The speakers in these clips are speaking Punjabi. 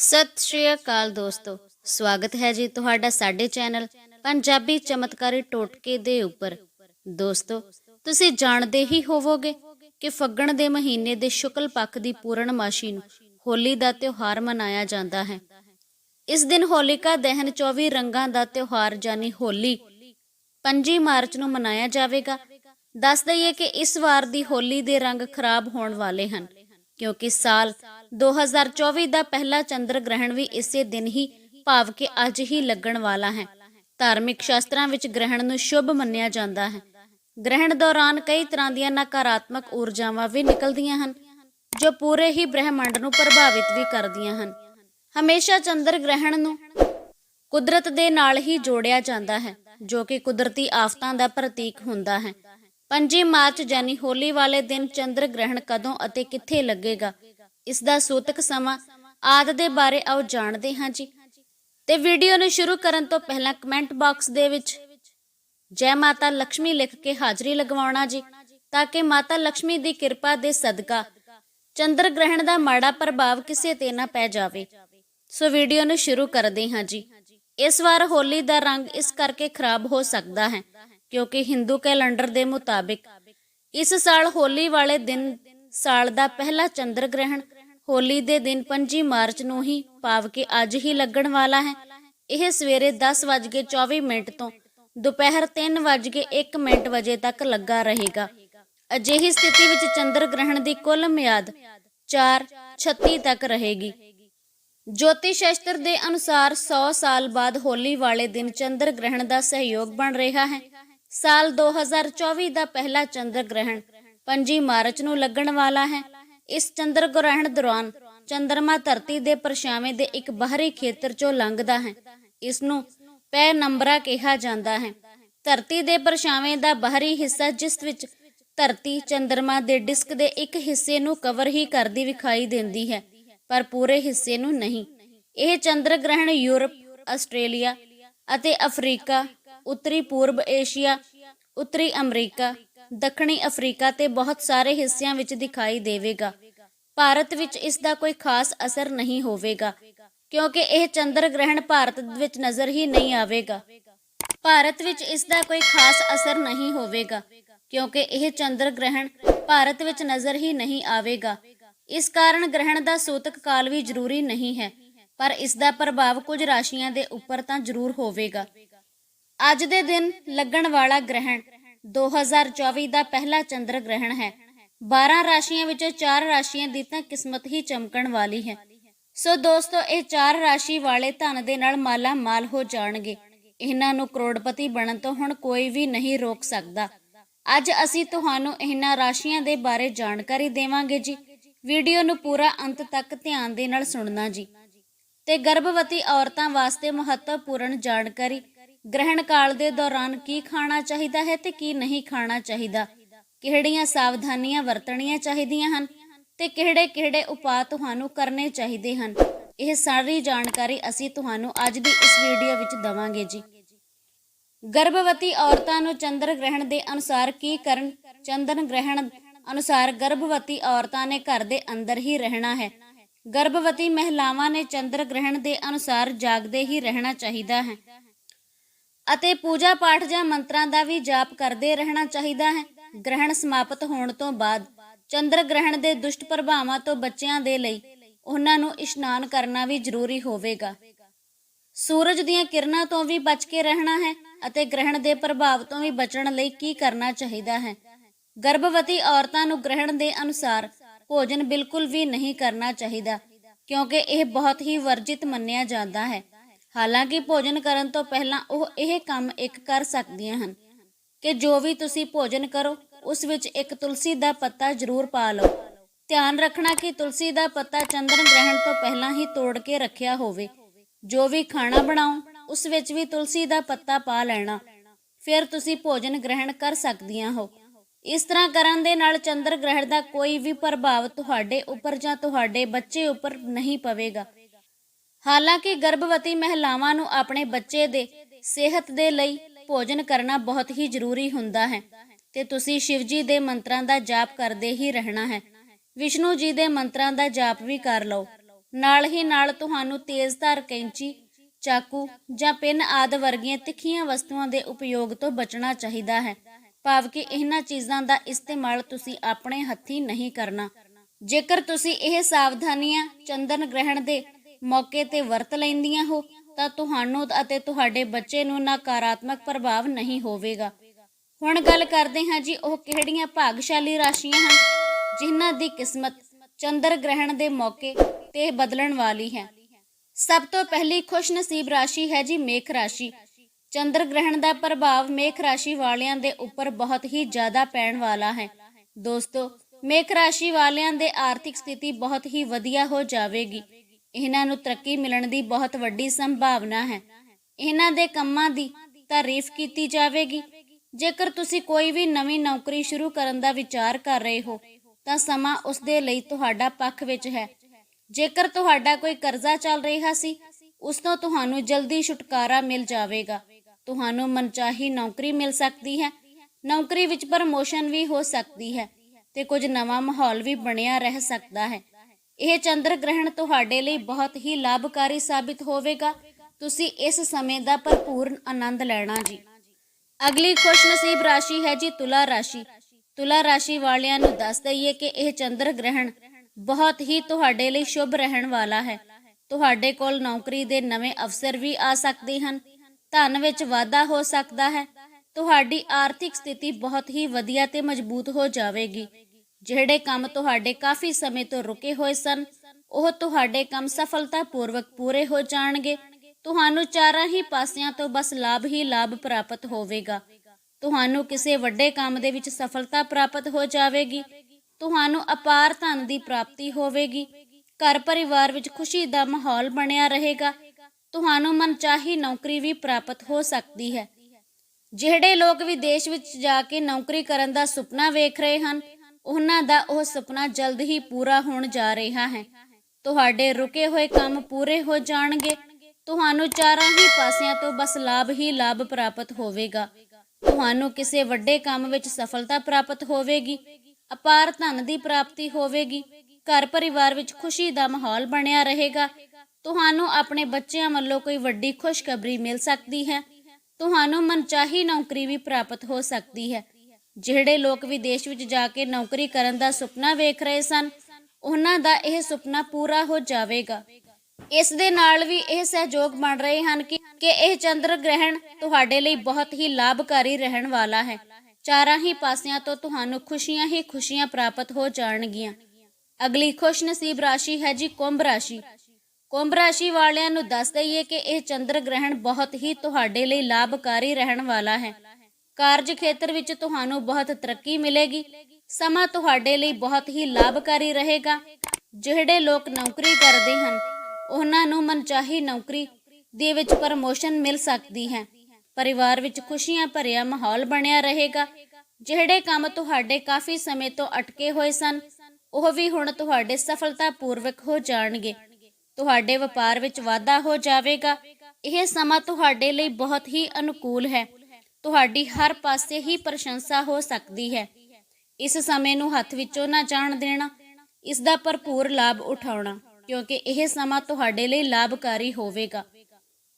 ਸਤਿ ਸ਼੍ਰੀ ਅਕਾਲ ਦੋਸਤੋ। ਸਵਾਗਤ ਹੈ ਜੀ ਤੁਹਾਡਾ ਸਾਡੇ ਚੈਨਲ ਪੰਜਾਬੀ ਚਮਤਕਾਰੀ ਟੋਟਕੇ ਦੇ ਉੱਪਰ। ਦੋਸਤੋ, ਤੁਸੀਂ ਜਾਣਦੇ ਹੀ ਹੋਵੋਗੇ ਕਿ ਫੱਗਣ ਦੇ ਮਹੀਨੇ ਦੇ ਸ਼ੁਕਲ ਪੱਖ ਦੀ ਪੂਰਨਮਾਸ਼ੀ ਨੂੰ ਹੋਲੀ ਦਾ ਤਿਉਹਾਰ ਮਨਾਇਆ ਜਾਂਦਾ ਹੈ। ਇਸ ਦਿਨ ਹੋਲਿਕਾ ਦਹਨ 24 ਰੰਗਾਂ ਦਾ ਤਿਉਹਾਰ ਜਾਨੀ ਹੋਲੀ 25 ਮਾਰਚ ਨੂੰ ਮਨਾਇਆ ਜਾਵੇਗਾ। ਦੱਸ ਦਈਏ ਕਿ ਇਸ ਵਾਰ ਦੀ ਹੋਲੀ ਦੇ ਰੰਗ ਖਰਾਬ ਹੋਣ ਵਾਲੇ ਹਨ। ਕਿਉਂਕਿ ਸਾਲ 2024 ਦਾ ਪਹਿਲਾ ਚੰਦਰ ਗ੍ਰਹਿਣ ਵੀ ਇਸੇ ਦਿਨ ਹੀ ਭਾਵ ਕਿ ਅੱਜ ਹੀ ਲੱਗਣ ਵਾਲਾ ਹੈ। ਧਾਰਮਿਕ ਸ਼ਾਸਤਰਾਂ ਵਿੱਚ ਗ੍ਰਹਿਣ ਨੂੰ ਸ਼ੁਭ ਮੰਨਿਆ ਜਾਂਦਾ ਹੈ। ਗ੍ਰਹਿਣ ਦੌਰਾਨ ਕਈ ਤਰ੍ਹਾਂ ਦੀਆਂ ਨਕਾਰਾਤਮਕ ਊਰਜਾਵਾਂ ਵੀ ਨਿਕਲਦੀਆਂ ਹਨ, ਜੋ ਪੂਰੇ ਹੀ ਬ੍ਰਹਿਮੰਡ ਨੂੰ ਪ੍ਰਭਾਵਿਤ ਵੀ ਕਰਦੀਆਂ ਹਨ। ਹਮੇਸ਼ਾ ਚੰਦਰ ਗ੍ਰਹਿਣ ਨੂੰ ਕੁਦਰਤ ਦੇ ਨਾਲ ਹੀ ਜੋੜਿਆ ਜਾਂਦਾ ਹੈ, ਜੋ ਕਿ ਕੁਦਰਤੀ ਆਫਤਾਂ ਦਾ ਪ੍ਰਤੀਕ ਹੁੰਦਾ ਹੈ। ਪੰਜੀ ਮਾਰਚ ਯਾਨੀ ਹੋਲੀ ਵਾਲੇ ਦਿਨ ਚੰਦਰ ਗ੍ਰਹਿਣ ਕਦੋਂ ਅਤੇ ਕਿੱਥੇ ਲੱਗੇਗਾ? ਇਸ ਦਾ ਸੂਤਕ ਸਮਾਂ ਆਦ ਦੇ ਬਾਰੇ ਆਓ ਜਾਣਦੇ ਹਾਂ ਜੀ। ਤੇ ਵੀਡੀਓ ਨੂੰ ਸ਼ੁਰੂ ਕਰਨ ਤੋਂ ਪਹਿਲਾਂ ਕਮੈਂਟ ਬਾਕਸ ਦੇ ਵਿੱਚ ਜੈ ਮਾਤਾ ਲక్ష్ਮੀ ਲਿਖ ਕੇ ਹਾਜ਼ਰੀ ਲਗਵਾਉਣਾ ਜੀ, ਤਾਂ ਕਿ ਮਾਤਾ ਲక్ష్ਮੀ ਦੀ ਕਿਰਪਾ ਦੇ ਸਦਕਾ ਚੰਦਰ ਗ੍ਰਹਿਣ ਦਾ ਮਾੜਾ ਪ੍ਰਭਾਵ ਕਿਸੇ ਤੇ ਨਾ ਪੈ ਜਾਵੇ। ਸੋ ਵੀਡੀਓ ਨੂੰ ਸ਼ੁਰੂ ਕਰਦੇ ਹਾਂ ਜੀ। ਇਸ ਵਾਰ ਹੋਲੀ ਦਾ ਰੰਗ ਇਸ ਕਰਕੇ ਖਰਾਬ ਹੋ ਸਕਦਾ ਹੈ ਕਿਉਂਕਿ ਹਿੰਦੂ ਕੈਲੰਡਰ ਦੇ ਮੁਤਾਬਿਕ ਇਸ ਸਾਲ ਹੋਲੀ ਵਾਲੇ ਦਿਨ ਸਾਲ ਦਾ ਪਹਿਲਾ ਚੰਦਰ ਗ੍ਰਹਿਣ, ਹੋਲੀ ਦੇ ਦਿਨ 25 ਮਾਰਚ ਨੂੰ ਹੀ ਭਾਵ ਕਿ ਅੱਜ ਹੀ ਲੱਗਣ ਵਾਲਾ ਹੈ। ਇਹ ਸਵੇਰੇ 10:24 ਮਿੰਟ ਤੋਂ ਦੁਪਹਿਰ 3:01 ਮਿੰਟ ਵਜੇ ਤੱਕ ਲੱਗਾ ਰਹੇਗਾ। ਅਜਿਹੀ ਸਥਿਤੀ ਵਿੱਚ ਚੰਦਰ ਗ੍ਰਹਿਣ ਦੀ ਕੁੱਲ ਮਿਆਦ 4:36 ਤੱਕ ਰਹੇਗੀ। ਜੋਤੀ ਸ਼ਾਸਤਰ ਦੇ ਅਨੁਸਾਰ 100 ਸਾਲ ਬਾਅਦ ਹੋਲੀ ਵਾਲੇ ਦਿਨ ਚੰਦਰ ਗ੍ਰਹਿਣ ਦਾ ਸਹਿਯੋਗ ਬਣ ਰਿਹਾ ਹੈ। ਸਾਲ 2024 ਦਾ ਪਹਿਲਾ ਚੰਦਰ ਗ੍ਰਹਿਣ 5 ਮਾਰਚ ਨੂੰ ਲੱਗਣ ਵਾਲਾ ਹੈ। ਇਸ ਚੰਦਰ ਗ੍ਰਹਿਣ ਦੌਰਾਨ ਚੰਦਰਮਾ ਧਰਤੀ ਦੇ ਪਰਛਾਵੇਂ ਦੇ ਇੱਕ ਬਾਹਰੀ ਖੇਤਰ ਚੋਂ ਲੰਘਦਾ ਹੈ। ਇਸ ਨੂੰ ਪੈ ਨੰਬਰਾ ਕਿਹਾ ਜਾਂਦਾ ਹੈ। ਧਰਤੀ ਦੇ ਪਰਛਾਵੇਂ ਦਾ ਬਾਹਰੀ ਹਿੱਸਾ ਜਿਸ ਵਿੱਚ ਧਰਤੀ ਚੰਦਰਮਾ ਦੇ ਡਿਸਕ ਦੇ ਇੱਕ ਹਿੱਸੇ ਨੂੰ ਕਵਰ ਹੀ ਕਰਦੀ ਵਿਖਾਈ ਦਿੰਦੀ ਹੈ, ਪਰ ਪੂਰੇ ਹਿੱਸੇ ਨੂੰ ਨਹੀਂ। ਇਹ ਚੰਦਰ ਗ੍ਰਹਿਣ ਯੂਰਪ, ਆਸਟ੍ਰੇਲੀਆ ਅਤੇ ਅਫਰੀਕਾ ਉੱਤਰੀ ਪੂਰਬ ਏਸ਼ੀਆ, ਉੱਤਰੀ ਅਮਰੀਕਾ, ਦੱਖਣੀ ਅਫਰੀਕਾ ਤੇ ਬਹੁਤ ਸਾਰੇ ਹਿੱਸਿਆਂ ਵਿੱਚ ਦਿਖਾਈ ਦੇਵੇਗਾ। ਭਾਰਤ ਵਿੱਚ ਇਸ ਦਾ ਕੋਈ ਖਾਸ ਅਸਰ ਨਹੀਂ ਹੋਵੇਗਾ, ਕਿਉਂਕਿ ਇਹ ਚੰਦਰ ਗ੍ਰਹਿਣ ਭਾਰਤ ਵਿੱਚ ਨਜ਼ਰ ਹੀ ਨਹੀਂ ਆਵੇਗਾ। ਭਾਰਤ ਵਿੱਚ ਇਸ ਦਾ ਕੋਈ ਖਾਸ ਅਸਰ ਨਹੀਂ ਹੋਵੇਗਾ, ਕਿਉਂਕਿ ਇਹ ਚੰਦਰ ਗ੍ਰਹਿਣ ਭਾਰਤ ਵਿੱਚ ਨਜ਼ਰ ਹੀ ਨਹੀਂ ਆਵੇਗਾ। ਇਸ ਕਾਰਨ ਗ੍ਰਹਿਣ ਦਾ ਸੂਤਕ ਕਾਲ ਵੀ ਜ਼ਰੂਰੀ ਨਹੀਂ ਹੈ, ਪਰ ਇਸ ਦਾ ਪ੍ਰਭਾਵ ਕੁਝ ਰਾਸ਼ੀਆਂ ਦੇ ਉੱਪਰ ਤਾਂ ਜ਼ਰੂਰ ਹੋਵੇਗਾ। ਅੱਜ ਦੇ ਦਿਨ ਲੱਗਣ ਵਾਲਾ ਗ੍ਰਹਿਣ 2024 ਦਾ ਪਹਿਲਾ ਚੰਦਰ ਗ੍ਰਹਿਣ ਹੈ। 12 ਰਾਸ਼ੀਆਂ ਵਿੱਚੋਂ 4 ਰਾਸ਼ੀਆਂ ਦੀ ਤਾਂ ਕਿਸਮਤ ਹੀ ਚਮਕਣ ਵਾਲੀ ਹੈ। ਸੋ ਦੋਸਤੋ, ਇਹ ਚਾਰ ਰਾਸ਼ੀ ਵਾਲੇ ਧਨ ਦੇ ਨਾਲ ਮਾਲਾ ਮਾਲ ਹੋ ਜਾਣਗੇ। ਇਹਨਾਂ ਨੂੰ ਕਰੋੜਪਤੀ ਬਣਨ ਤੋਂ ਹੁਣ ਕੋਈ ਵੀ ਨਹੀਂ ਰੋਕ ਸਕਦਾ। ਅੱਜ ਅਸੀਂ ਤੁਹਾਨੂੰ ਇਹਨਾਂ ਰਾਸ਼ੀਆਂ ਦੇ ਬਾਰੇ ਜਾਣਕਾਰੀ ਦੇਵਾਂਗੇ ਜੀ। ਵੀਡੀਓ ਨੂੰ ਪੂਰਾ ਅੰਤ ਤੱਕ ਧਿਆਨ ਦੇ ਨਾਲ ਸੁਣਨਾ ਜੀ। ਤੇ ਗਰਭਵਤੀ ਔਰਤਾਂ ਵਾਸਤੇ ਮਹੱਤਵਪੂਰਨ ਜਾਣਕਾਰੀ ਗ੍ਰਹਿਣ ਕਾਲ ਦੇ ਦੌਰਾਨ ਕੀ ਖਾਣਾ ਚਾਹੀਦਾ ਹੈ ਤੇ ਕੀ ਨਹੀਂ ਖਾਣਾ ਚਾਹੀਦਾ? ਕਿਹੜੀਆਂ ਸਾਵਧਾਨੀਆਂ ਵਰਤਣੀਆਂ ਚਾਹੀਦੀਆਂ ਹਨ ਤੇ ਕਿਹੜੇ-ਕਿਹੜੇ ਉਪਾਅ ਤੁਹਾਨੂੰ ਕਰਨੇ ਚਾਹੀਦੇ ਹਨ? ਇਹ ਸਾਰੀ ਜਾਣਕਾਰੀ ਅਸੀਂ ਤੁਹਾਨੂੰ ਅੱਜ ਦੀ ਇਸ ਵੀਡੀਓ ਵਿੱਚ ਦਵਾਂਗੇ ਜੀ। ਗਰਭਵਤੀ ਔਰਤਾਂ ਨੂੰ ਚੰਦਰ ਗ੍ਰਹਿਣ ਦੇ ਅਨੁਸਾਰ ਕੀ ਕਰਨ? ਚੰਦਰ ਗ੍ਰਹਿਣ ਅਨੁਸਾਰ ਗਰਭਵਤੀ ਔਰਤਾਂ ਨੇ ਘਰ ਦੇ ਅੰਦਰ ਹੀ ਰਹਿਣਾ ਹੈ। ਗਰਭਵਤੀ ਮਹਿਲਾਵਾਂ ਨੇ ਚੰਦਰ ਗ੍ਰਹਿਣ ਦੇ ਅਨੁਸਾਰ ਜਾਗਦੇ ਹੀ ਰਹਿਣਾ ਚਾਹੀਦਾ ਹੈ। ਅਤੇ ਪੂਜਾ ਪਾਠ ਜਾਂ ਮੰਤਰਾਂ ਦਾ ਵੀ ਜਾਪ ਕਰਦੇ ਰਹਿਣਾ ਚਾਹੀਦਾ ਹੈ। ਗ੍ਰਹਿਣ ਸਮਾਪਤ ਹੋਣ ਤੋਂ ਬਾਅਦ ਚੰਦਰ ਗ੍ਰਹਿਣ ਦੇ ਦੁਸ਼ਟ ਪ੍ਰਭਾਵਾਂ ਤੋਂ ਬੱਚਿਆਂ ਦੇ ਲਈ ਉਹਨਾਂ ਨੂੰ ਇਸ਼ਨਾਨ ਕਰਨਾ ਵੀ ਜ਼ਰੂਰੀ ਹੋਵੇਗਾ। ਸੂਰਜ ਦੀਆਂ ਕਿਰਨਾਂ ਤੋਂ ਵੀ ਬਚ ਕੇ ਰਹਿਣਾ ਹੈ ਅਤੇ ਗ੍ਰਹਿਣ ਦੇ ਪ੍ਰਭਾਵ ਤੋਂ ਵੀ ਬਚਣ ਲਈ ਕੀ ਕਰਨਾ ਚਾਹੀਦਾ ਹੈ। ਗਰਭਵਤੀ ਔਰਤਾਂ ਨੂੰ ਗ੍ਰਹਿਣ ਦੇ ਅਨੁਸਾਰ ਭੋਜਨ ਬਿਲਕੁਲ ਵੀ ਨਹੀਂ ਕਰਨਾ ਚਾਹੀਦਾ, ਕਿਉਂਕਿ ਇਹ ਬਹੁਤ ਹੀ ਵਰਜਿਤ ਮੰਨਿਆ ਜਾਂਦਾ ਹੈ। ਹਾਲਾਂਕਿ ਭੋਜਨ ਕਰਨ ਤੋਂ ਪਹਿਲਾਂ ਉਹ ਇਹ ਕੰਮ ਇੱਕ ਕਰ ਸਕਦੀਆਂ ਹਨ ਕਿ ਜੋ ਵੀ ਤੁਸੀਂ ਭੋਜਨ ਕਰੋ, ਉਸ ਵਿੱਚ ਇੱਕ ਤੁਲਸੀ ਦਾ ਪੱਤਾ ਜ਼ਰੂਰ ਪਾ ਲਓ। ਧਿਆਨ ਰੱਖਣਾ ਕਿ ਤੁਲਸੀ ਦਾ ਪੱਤਾ ਚੰਦਨ ਗ੍ਰਹਿਣ ਤੋਂ ਪਹਿਲਾਂ ਹੀ ਤੋੜ ਕੇ ਰੱਖਿਆ ਹੋਵੇ। ਜੋ ਵੀ ਖਾਣਾ ਬਣਾਓ, ਉਸ ਵਿੱਚ ਵੀ ਤੁਲਸੀ ਦਾ ਪੱਤਾ ਪਾ ਲੈਣਾ। ਫਿਰ ਤੁਸੀਂ ਭੋਜਨ ਗ੍ਰਹਿਣ ਕਰ ਸਕਦੀਆਂ ਹੋ। ਇਸ ਤਰ੍ਹਾਂ ਕਰਨ ਦੇ ਨਾਲ ਚੰਦਰ ਗ੍ਰਹਿਣ ਦਾ ਕੋਈ ਵੀ ਪ੍ਰਭਾਵ ਤੁਹਾਡੇ ਉੱਪਰ ਜਾਂ ਤੁਹਾਡੇ ਬੱਚੇ ਉੱਪਰ ਨਹੀਂ ਪਵੇਗਾ। ਹਾਲਾਂਕਿ ਗਰਭਵਤੀ ਮਹਿਲਾਵਾਂ ਨੂੰ ਆਪਣੇ ਬੱਚੇ ਦੇ ਸਿਹਤ ਦੇ ਲਈ ਭੋਜਨ ਕਰਨਾ ਬਹੁਤ ਹੀ ਜ਼ਰੂਰੀ ਹੁੰਦਾ ਹੈ ਤੇ ਤੁਸੀਂ ਸ਼ਿਵ ਜੀ ਦੇ ਮੰਤਰਾਂ ਦਾ ਜਾਪ ਕਰਦੇ ਹੀ ਰਹਿਣਾ ਹੈ। ਵਿਸ਼ਨੂੰ ਜੀ ਦੇ ਮੰਤਰਾਂ ਦਾ ਜਾਪ ਵੀ ਕਰ ਲਓ। ਨਾਲ ਹੀ ਨਾਲ ਤੁਹਾਨੂੰ ਤੇਜ਼ਧਾਰ ਕੈਂਚੀ, ਚਾਕੂ ਜਾਂ ਪਿੰਨ ਆਦਿ ਵਰਗੀਆਂ ਤਿੱਖੀਆਂ ਵਸਤੂਆਂ ਦੇ ਉਪਯੋਗ ਤੋਂ ਬਚਣਾ ਚਾਹੀਦਾ ਹੈ। ਭਾਵ ਕਿ ਇਹਨਾਂ ਚੀਜ਼ਾਂ ਦਾ ਇਸਤੇਮਾਲ ਤੁਸੀਂ ਆਪਣੇ ਹੱਥੀਂ ਨਹੀਂ ਕਰਨਾ। ਜੇਕਰ ਤੁਸੀਂ ਇਹ ਸਾਵਧਾਨੀਆਂ ਚੰਦਨ ਗ੍ਰਹਿਣ ਦੇ ਮੌਕੇ ਤੇ ਵਰਤ ਲੈਂਦੀਆਂ ਹੋ, ਤਾਂ ਤੁਹਾਨੂੰ ਅਤੇ ਤੁਹਾਡੇ ਬੱਚੇ ਨੂੰ ਨਕਾਰਾਤਮਕ ਪ੍ਰਭਾਵ ਨਹੀਂ ਹੋਵੇਗਾ। ਹੁਣ ਗੱਲ ਕਰਦੇ ਹਾਂ ਜੀ, ਉਹ ਕਿਹੜੀਆਂ ਭਾਗਸ਼ਾਲੀ ਰਾਸ਼ੀਆਂ ਹਨ, ਜਿਨ੍ਹਾਂ ਦੀ ਕਿਸਮਤ ਚੰਦਰ ਗ੍ਰਹਿਣ ਦੇ ਮੌਕੇ ਤੇ ਬਦਲਣ ਵਾਲੀ ਹੈ। ਸਭ ਤੋਂ ਪਹਿਲੀ ਖੁਸ਼ਨਸੀਬ ਰਾਸ਼ੀ ਹੈ ਜੀ ਮੇਖ ਰਾਸ਼ੀ। ਚੰਦਰ ਗ੍ਰਹਿਣ ਦਾ ਪ੍ਰਭਾਵ ਮੇਖ ਰਾਸ਼ੀ ਵਾਲਿਆਂ ਦੇ ਉੱਪਰ ਬਹੁਤ ਹੀ ਜ਼ਿਆਦਾ ਪੈਣ ਵਾਲਾ ਹੈ। ਦੋਸਤੋ, ਮੇਖ ਰਾਸ਼ੀ ਵਾਲਿਆਂ ਦੇ ਆਰਥਿਕ ਸਥਿਤੀ ਬਹੁਤ ਹੀ ਵਧੀਆ ਹੋ ਜਾਵੇਗੀ। ਇਹਨਾਂ ਨੂੰ ਤਰੱਕੀ ਮਿਲਣ ਦੀ ਬਹੁਤ ਵੱਡੀ ਸੰਭਾਵਨਾ ਹੈ। ਇਹਨਾਂ ਦੇ ਕੰਮਾਂ ਦੀ ਤਾਰੀਫ ਕੀਤੀ ਜਾਵੇਗੀ। ਜੇਕਰ ਤੁਸੀਂ ਕੋਈ ਵੀ ਨਵੀਂ ਨੌਕਰੀ ਸ਼ੁਰੂ ਕਰਨ ਦਾ ਵਿਚਾਰ ਕਰ ਰਹੇ ਹੋ, ਤਾਂ ਸਮਾਂ ਉਸ ਦੇ ਲਈ ਤੁਹਾਡਾ ਪੱਖ ਵਿੱਚ ਹੈ। ਜੇਕਰ ਤੁਹਾਡਾ ਕੋਈ ਕਰਜ਼ਾ ਚੱਲ ਰਿਹਾ ਸੀ, ਉਸ ਤੋਂ ਤੁਹਾਨੂੰ ਜਲਦੀ ਛੁਟਕਾਰਾ ਮਿਲ ਜਾਵੇਗਾ। ਤੁਹਾਨੂੰ ਮਨਚਾਹੀ ਨੌਕਰੀ ਮਿਲ ਸਕਦੀ ਹੈ। ਨੌਕਰੀ ਵਿੱਚ ਪ੍ਰਮੋਸ਼ਨ ਵੀ ਹੋ ਸਕਦੀ ਹੈ ਤੇ ਕੁਝ ਨਵਾਂ ਮਾਹੌਲ ਵੀ ਬਣਿਆ ਰਹਿ ਸਕਦਾ ਹੈ। ਇਹ ਚੰਦਰ ਗ੍ਰਹਿਣ ਤੁਹਾਡੇ ਲਈ ਬਹੁਤ ਹੀ ਲਾਭਕਾਰੀ ਸਾਬਿਤ ਹੋਵੇਗਾ। ਤੁਸੀਂ ਇਸ ਸਮੇਂ ਦਾ ਭਰਪੂਰ ਆਨੰਦ ਲੈਣਾ ਜੀ। ਅਗਲੀ ਖੁਸ਼ਨਸੀਬ ਰਾਸ਼ੀ ਹੈ ਜੀ ਤੁਲਾ ਰਾਸ਼ੀ। ਤੁਲਾ ਰਾਸ਼ੀ ਵਾਲਿਆਂ ਨੂੰ ਦੱਸ ਦਈਏ ਕਿ ਇਹ ਚੰਦਰ ਗ੍ਰਹਿਣ ਬਹੁਤ ਹੀ ਤੁਹਾਡੇ ਲਈ ਸ਼ੁਭ ਰਹਿਣ ਵਾਲਾ ਹੈ। ਤੁਹਾਡੇ ਕੋਲ ਨੌਕਰੀ ਦੇ ਨਵੇਂ ਅਵਸਰ ਵੀ ਆ ਸਕਦੇ ਹਨ। ਧਨ ਵਿੱਚ ਵਾਧਾ ਹੋ ਸਕਦਾ ਹੈ। ਤੁਹਾਡੀ ਆਰਥਿਕ ਸਥਿਤੀ ਬਹੁਤ ਹੀ ਵਧੀਆ ਤੇ ਮਜ਼ਬੂਤ ਹੋ ਜਾਵੇਗੀ। ਜਿਹੜੇ ਕੰਮ ਤੁਹਾਡੇ ਕਾਫੀ ਸਮੇਂ ਤੋਂ ਰੁਕੇ ਹੋਏ ਸਨ, ਉਹ ਤੁਹਾਡੇ ਕੰਮ ਸਫਲਤਾਪੂਰਵਕ ਪੂਰੇ ਹੋ ਜਾਣਗੇ। ਤੁਹਾਨੂੰ ਚਾਰਾਂ ਹੀ ਪਾਸਿਆਂ ਤੋਂ ਬਸ ਲਾਭ ਹੀ ਲਾਭ ਪ੍ਰਾਪਤ ਹੋਵੇਗਾ। ਤੁਹਾਨੂੰ ਕਿਸੇ ਵੱਡੇ ਕੰਮ ਦੇ ਵਿੱਚ ਸਫਲਤਾ ਪ੍ਰਾਪਤ ਹੋ ਜਾਵੇਗੀ। ਤੁਹਾਨੂੰ ਅਪਾਰ ਧਨ ਦੀ ਪ੍ਰਾਪਤੀ ਹੋਵੇਗੀ। ਘਰ ਪਰਿਵਾਰ ਵਿੱਚ ਖੁਸ਼ੀ ਦਾ ਮਾਹੌਲ ਬਣਿਆ ਰਹੇਗਾ। ਤੁਹਾਨੂੰ ਮਨਚਾਹੀ ਨੌਕਰੀ ਵੀ ਪ੍ਰਾਪਤ ਹੋ ਸਕਦੀ ਹੈ। ਜਿਹੜੇ ਲੋਕ ਵਿਦੇਸ਼ ਵਿੱਚ ਜਾ ਕੇ ਨੌਕਰੀ ਕਰਨ ਦਾ ਸੁਪਨਾ ਵੇਖ ਰਹੇ ਹਨ ਉਹਨਾਂ ਦਾ ਉਹ ਸੁਪਨਾ ਜਲਦ ਹੀ ਪੂਰਾ ਹੋਣ ਜਾ ਰਿਹਾ ਹੈ। ਤੁਹਾਡੇ ਰੁਕੇ ਹੋਏ ਕੰਮ ਪੂਰੇ ਹੋ ਜਾਣਗੇ। ਤੁਹਾਨੂੰ ਚਾਰਾਂ ਹੀ ਪਾਸਿਆਂ ਤੋਂ ਬਸ ਲਾਭ ਹੀ ਲਾਭ ਪ੍ਰਾਪਤ ਹੋਵੇਗਾ। ਤੁਹਾਨੂੰ ਕਿਸੇ ਵੱਡੇ ਕੰਮ ਵਿੱਚ ਸਫਲਤਾ ਪ੍ਰਾਪਤ ਹੋਵੇਗੀ। ਅਪਾਰ ਧਨ ਦੀ ਪ੍ਰਾਪਤੀ ਹੋਵੇਗੀ। ਘਰ ਪਰਿਵਾਰ ਵਿੱਚ ਖੁਸ਼ੀ ਦਾ ਮਾਹੌਲ ਬਣਿਆ ਰਹੇਗਾ। ਤੁਹਾਨੂੰ ਆਪਣੇ ਬੱਚਿਆਂ ਵੱਲੋਂ ਕੋਈ ਵੱਡੀ ਖੁਸ਼ਖਬਰੀ ਮਿਲ ਸਕਦੀ ਹੈ। ਤੁਹਾਨੂੰ ਮਨਚਾਹੀ ਨੌਕਰੀ ਵੀ ਪ੍ਰਾਪਤ ਹੋ ਸਕਦੀ ਹੈ। ਜਿਹੜੇ ਲੋਕ ਵਿਦੇਸ਼ ਵਿੱਚ ਜਾ ਕੇ ਨੌਕਰੀ ਕਰਨ ਦਾ ਸੁਪਨਾ ਵੇਖ ਰਹੇ ਸਨ, ਉਹਨਾਂ ਦਾ ਇਹ ਸੁਪਨਾ ਪੂਰਾ ਹੋ ਜਾਵੇਗਾ। ਇਸ ਦੇ ਨਾਲ ਵੀ ਇਹ ਸਹਿਯੋਗ ਬਣ ਰਹੇ ਹਨ ਕਿ ਕਿ ਇਹ ਚੰਦਰ ਗ੍ਰਹਿਣ ਤੁਹਾਡੇ ਲਈ ਬਹੁਤ ਹੀ ਲਾਭਕਾਰੀ ਰਹਿਣ ਵਾਲਾ ਹੈ। ਚਾਰਾਂ ਹੀ ਪਾਸਿਆਂ ਤੋਂ ਤੁਹਾਨੂੰ ਖੁਸ਼ੀਆਂ ਹੀ ਖੁਸ਼ੀਆਂ ਪ੍ਰਾਪਤ ਹੋ ਜਾਣਗੀਆਂ। ਅਗਲੀ ਖੁਸ਼ਨਸੀਬ ਰਾਸ਼ੀ ਹੈ ਜੀ ਕੁੰਭ ਰਾਸ਼ੀ। ਕੁੰਭ ਰਾਸ਼ੀ ਵਾਲਿਆਂ ਨੂੰ ਦੱਸ ਦਈਏ ਕਿ ਇਹ ਚੰਦਰ ਗ੍ਰਹਿਣ ਬਹੁਤ ਹੀ ਤੁਹਾਡੇ ਲਈ ਲਾਭਕਾਰੀ ਰਹਿਣ ਵਾਲਾ ਹੈ। ਕਾਰਜ ਖੇਤਰ ਵਿੱਚ ਤੁਹਾਨੂੰ ਬਹੁਤ ਤਰੱਕੀ ਮਿਲੇਗੀ। ਸਮਾਂ ਤੁਹਾਡੇ ਲਈ ਬਹੁਤ ਹੀ ਲਾਭਕਾਰੀ ਰਹੇਗਾ। ਜਿਹੜੇ ਲੋਕ ਨੌਕਰੀ ਕਰਦੇ ਹਨ, ਉਹਨਾਂ ਨੂੰ ਮਨਚਾਹੀ ਨੌਕਰੀ ਦੇ ਵਿੱਚ ਪ੍ਰਮੋਸ਼ਨ ਮਿਲ ਸਕਦੀ ਹੈ। ਪਰਿਵਾਰ ਵਿੱਚ ਖੁਸ਼ੀਆਂ ਭਰਿਆ ਮਾਹੌਲ ਬਣਿਆ ਰਹੇਗਾ। ਜਿਹੜੇ ਕੰਮ ਤੁਹਾਡੇ ਕਾਫੀ ਸਮੇਂ ਤੋਂ ਅਟਕੇ ਹੋਏ ਸਨ, ਉਹ ਵੀ ਹੁਣ ਤੁਹਾਡੇ ਸਫਲਤਾਪੂਰਵਕ ਹੋ ਜਾਣਗੇ। ਤੁਹਾਡੇ ਵਪਾਰ ਵਿੱਚ ਵਾਧਾ ਹੋ ਜਾਵੇਗਾ। ਇਹ ਸਮਾਂ ਤੁਹਾਡੇ ਲਈ ਬਹੁਤ ਹੀ ਅਨੁਕੂਲ ਹੈ। ਤੁਹਾਡੀ ਹਰ ਪਾਸੇ ਹੀ ਪ੍ਰਸ਼ੰਸਾ ਹੋ ਸਕਦੀ ਹੈ। ਇਸ ਸਮੇਂ ਨੂੰ ਹੱਥ ਵਿੱਚੋਂ ਨਾ ਜਾਣ ਦੇਣਾ, ਇਸ ਦਾ ਭਰਪੂਰ ਲਾਭ ਉਠਾਉਣਾ, ਕਿਉਂਕਿ ਇਹ ਸਮਾਂ ਤੁਹਾਡੇ ਲਈ ਲਾਭਕਾਰੀ ਹੋਵੇਗਾ।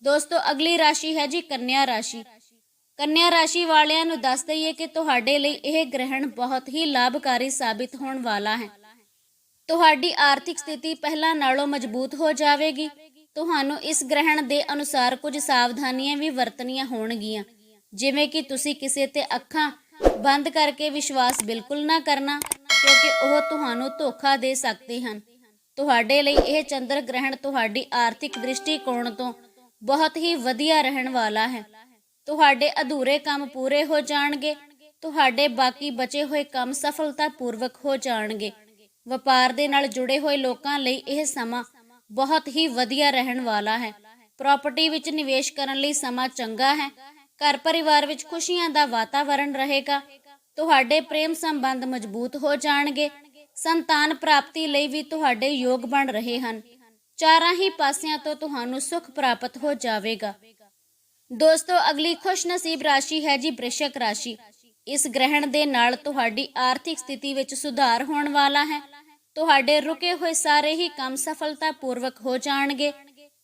ਦੋਸਤੋ, ਅਗਲੀ ਰਾਸ਼ੀ ਹੈ ਜੀ ਕੰਨਿਆ ਰਾਸ਼ੀ। ਕੰਨਿਆ ਰਾਸ਼ੀ ਵਾਲਿਆਂ ਨੂੰ ਦੱਸ ਦਈਏ ਕਿ ਤੁਹਾਡੇ ਲਈ ਇਹ ਗ੍ਰਹਿਣ ਬਹੁਤ ਹੀ ਲਾਭਕਾਰੀ ਸਾਬਿਤ ਹੋਣ ਵਾਲਾ ਹੈ। ਤੁਹਾਡੀ ਆਰਥਿਕ ਸਥਿਤੀ ਪਹਿਲਾਂ ਨਾਲੋਂ ਮਜ਼ਬੂਤ ਹੋ ਜਾਵੇਗੀ। ਤੁਹਾਨੂੰ ਇਸ ਗ੍ਰਹਿਣ ਦੇ ਅਨੁਸਾਰ ਕੁਝ ਸਾਵਧਾਨੀਆਂ ਵੀ ਵਰਤਣੀਆਂ ਹੋਣਗੀਆਂ। ਜਿਵੇਂ ਕਿ ਤੁਸੀਂ ਕਿਸੇ ਤੇ ਅੱਖਾਂ ਬੰਦ ਕਰਕੇ ਵਿਸ਼ਵਾਸ ਬਿਲਕੁਲ ਨਾ ਕਰਨਾ, ਕਿਉਂਕਿ ਉਹ ਤੁਹਾਨੂੰ ਧੋਖਾ ਦੇ ਸਕਦੇ ਹਨ। ਤੁਹਾਡੇ ਲਈ ਇਹ ਚੰਦਰ ਗ੍ਰਹਿਣ ਤੁਹਾਡੀ ਆਰਥਿਕ ਦ੍ਰਿਸ਼ਟੀਕੋਣ ਤੋਂ ਬਹੁਤ ਹੀ ਵਧੀਆ ਰਹਿਣ ਵਾਲਾ ਹੈ। ਤੁਹਾਡੇ ਅਧੂਰੇ ਕੰਮ ਪੂਰੇ ਹੋ ਜਾਣਗੇ, ਤੁਹਾਡੇ ਬਾਕੀ ਬਚੇ ਹੋਏ ਕੰਮ ਸਫਲਤਾਪੂਰਵਕ ਹੋ ਜਾਣਗੇ। ਵਪਾਰ ਦੇ ਨਾਲ ਜੁੜੇ ਹੋਏ ਲੋਕਾਂ ਲਈ ਇਹ ਸਮਾਂ ਬਹੁਤ ਹੀ ਵਧੀਆ ਰਹਿਣ ਵਾਲਾ ਹੈ। ਪ੍ਰਾਪਰਟੀ ਵਿੱਚ ਨਿਵੇਸ਼ ਕਰਨ ਲਈ ਸਮਾਂ ਚੰਗਾ ਹੈ ਘਰ ਪਰਿਵਾਰ ਵਿੱਚ ਖੁਸ਼ੀਆਂ ਦਾ ਵਾਤਾਵਰਣ ਰਹੇਗਾ। ਤੁਹਾਡੇ ਪ੍ਰੇਮ ਸੰਬੰਧ ਮਜ਼ਬੂਤ ਹੋ ਜਾਣਗੇ। ਸੰਤਾਨ ਪ੍ਰਾਪਤੀ ਲਈ ਵੀ ਤੁਹਾਡੇ ਯੋਗ ਬਣ ਰਹੇ ਹਨ। ਚਾਰਾਂ ਹੀ ਪਾਸਿਆਂ ਤੋਂ ਤੁਹਾਨੂੰ ਸੁਖ ਪ੍ਰਾਪਤ ਹੋ ਜਾਵੇਗਾ। ਦੋਸਤੋ, ਅਗਲੀ ਖੁਸ਼ਨਸੀਬ ਰਾਸ਼ੀ ਹੈ ਜੀ ਬ੍ਰਿਸ਼ਕ ਰਾਸ਼ੀ। ਇਸ ਗ੍ਰਹਿਣ ਦੇ ਨਾਲ ਤੁਹਾਡੀ ਆਰਥਿਕ ਸਥਿਤੀ ਵਿੱਚ ਸੁਧਾਰ ਹੋਣ ਵਾਲਾ ਹੈ। ਤੁਹਾਡੇ ਰੁਕੇ ਹੋਏ ਸਾਰੇ ਹੀ ਕੰਮ ਸਫਲਤਾਪੂਰਵਕ ਹੋ ਜਾਣਗੇ।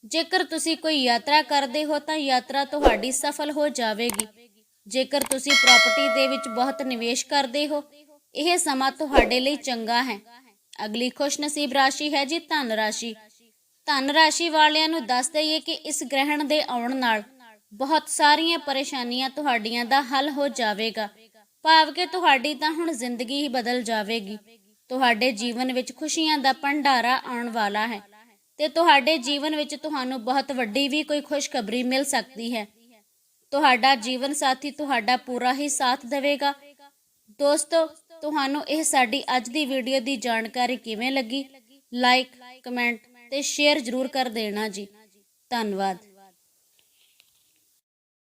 ਜੇਕਰ ਤੁਸੀਂ ਕੋਈ ਯਾਤਰਾ ਕਰਦੇ ਹੋ ਤਾਂ ਯਾਤਰਾ ਤੁਹਾਡੀ ਸਫਲ ਹੋ ਜਾਵੇਗੀ। ਜੇਕਰ ਤੁਸੀਂ ਪ੍ਰਾਪਰਟੀ ਦੇ ਵਿੱਚ ਬਹੁਤ ਨਿਵੇਸ਼ ਕਰਦੇ ਹੋ, ਇਹ ਸਮਾਂ ਤੁਹਾਡੇ ਲਈ ਚੰਗਾ ਹੈ। ਅਗਲੀ ਖੁਸ਼ਨਸੀਬ ਰਾਸ਼ੀ ਹੈ ਜੀ ਧਨ ਰਾਸ਼ੀ। ਧਨ ਰਾਸ਼ੀ ਵਾਲਿਆਂ ਨੂੰ ਦੱਸ ਦਈਏ ਕਿ ਇਸ ਗ੍ਰਹਿਣ ਦੇ ਆਉਣ ਨਾਲ ਬਹੁਤ ਸਾਰੀਆਂ ਪਰੇਸ਼ਾਨੀਆਂ ਤੁਹਾਡੀਆਂ ਦਾ ਹੱਲ ਹੋ ਜਾਵੇਗਾ। ਭਾਵ ਕਿ ਤੁਹਾਡੀ ਤਾਂ ਹੁਣ ਜ਼ਿੰਦਗੀ ਹੀ ਬਦਲ ਜਾਵੇਗੀ। ਤੁਹਾਡੇ ਜੀਵਨ ਵਿੱਚ ਖੁਸ਼ੀਆਂ ਦਾ ਭੰਡਾਰਾ ਆਉਣ ਵਾਲਾ ਹੈ। ਤੇ ਤੁਹਾਡੇ ਜੀਵਨ ਵਿੱਚ ਤੁਹਾਨੂੰ ਬਹੁਤ ਵੱਡੀ ਵੀ ਕੋਈ ਖੁਸ਼ਖਬਰੀ ਮਿਲ ਸਕਦੀ ਹੈ। ਤੁਹਾਡਾ ਜੀਵਨ ਸਾਥੀ ਤੁਹਾਡਾ ਪੂਰਾ ਹੀ ਸਾਥ ਦੇਵੇਗਾ। ਦੋਸਤੋ, ਤੁਹਾਨੂੰ ਇਹ ਸਾਡੀ ਅੱਜ ਦੀ ਵੀਡੀਓ ਦੀ ਜਾਣਕਾਰੀ ਕਿਵੇਂ ਲੱਗੀ? ਲਾਈਕ ਕਮੈਂਟ ਤੇ ਸ਼ੇਅਰ ਜ਼ਰੂਰ ਕਰ ਦੇਣਾ ਜੀ। ਧੰਨਵਾਦ।